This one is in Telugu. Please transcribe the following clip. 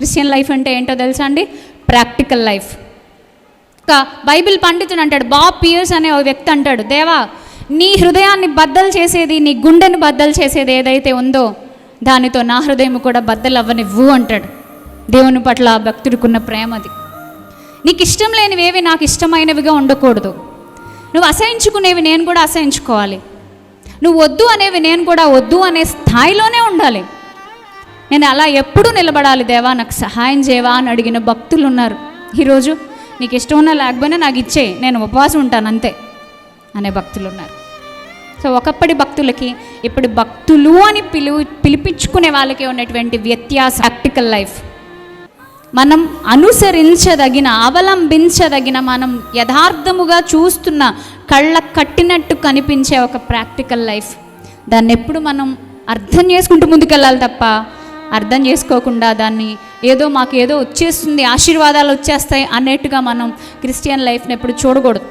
క్రిస్టియన్ లైఫ్ అంటే ఏంటో తెలుసా అండి? Practical life. ఒక బైబిల్ పండితుడు అంటాడు బాబ్ పియర్స్ అనే ఒక వ్యక్తి అంటాడు దేవా నీ హృదయాన్ని బద్దలు చేసేది నీ గుండెని బద్దలు చేసేది ఏదైతే ఉందో దానితో నా హృదయం కూడా బద్దలు అవ్వనివ్వు అంటాడు. దేవుని పట్ల ఆ భక్తుడికున్న ప్రేమ అది. నీకు ఇష్టం లేనివేవి నాకు ఇష్టమైనవిగా ఉండకూడదు. నువ్వు అసహించుకునేవి నేను కూడా అసహించుకోవాలి. నువ్వు వద్దు అనేవి నేను కూడా వద్దు అనే స్థాయిలోనే ఉండాలి. నేను అలా ఎప్పుడు నిలబడాలి దేవా నాకు సహాయం చేయవా అని అడిగిన భక్తులు ఉన్నారు. ఈరోజు నీకు ఇష్టం ఉన్నా లేకపోయినా నాకు ఇచ్చే నేను ఉపవాసం ఉంటాను అంతే అనే భక్తులు ఉన్నారు. సో ఒకప్పటి భక్తులకి ఇప్పుడు భక్తులు అని పిలు పిలిపించుకునే వాళ్ళకి ఉన్నటువంటి వ్యత్యాస ప్రాక్టికల్ లైఫ్. మనం అనుసరించదగిన అవలంబించదగిన మనం యథార్థముగా చూస్తున్న కళ్ళ కట్టినట్టు కనిపించే ఒక ప్రాక్టికల్ లైఫ్. దాన్ని ఎప్పుడు మనం అర్థం చేసుకుంటూ ముందుకెళ్ళాలి తప్ప అర్థం చేసుకోకుండా దాన్ని ఏదో మాకు ఏదో వచ్చేస్తుంది ఆశీర్వాదాలు వచ్చేస్తాయి అన్నట్టుగా మనం క్రిస్టియన్ లైఫ్ని ఎప్పుడు చూడకూడదు.